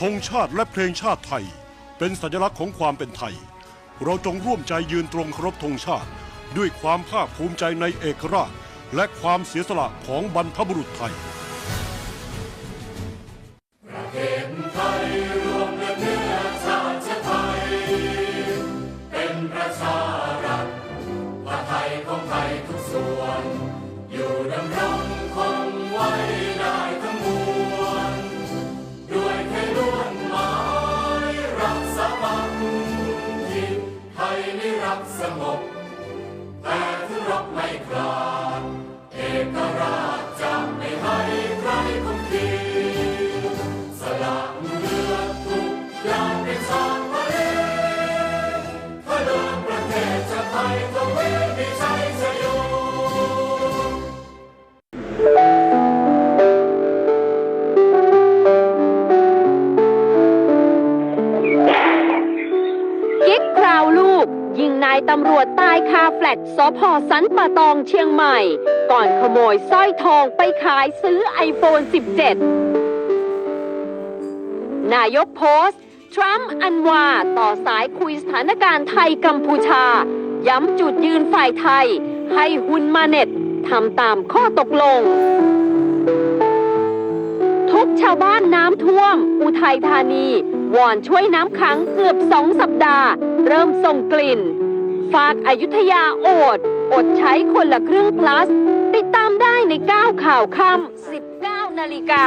ธงชาติและเพลงชาติไทย เป็นสัญลักษณ์ของความเป็นไทย เราจงร่วมใจยืนตรงเคารพธงชาติ ด้วยความภาคภูมิใจในเอกราช และความเสียสละของบรรพบุรุษไทย ดสงบแต่ทุรกไม่คลาดเอกราชจะไม่ให้ใครคงทีสละเลือดทุกอย่างเป็นสารพระเลพระเดิมประเทศจะไปทวี ยิงนายตำรวจตายคาแฟลตสพสันป่าตองเชียงใหม่ ก่อนขโมยสร้อยทองไปขายซื้อไอโฟน 17 นายกโพสต์ ทรัมป์อันวาต่อสายคุยสถานการณ์ไทยกัมพูชา ย้ำจุดยืนฝ่ายไทย ให้ฮุนมาเน็ตทำตามข้อตกลง ทุกชาวบ้านน้ำท่วม อุทัยธานี วอนช่วยน้ำขังเกือบสองสัปดาห์ เริ่มส่งกลิ่น ฝากอายุทยาโอด อดใช้คนละครึ่งพลัส ติดตามได้ใน 9 ข่าวค่ำ19 นาฬิกา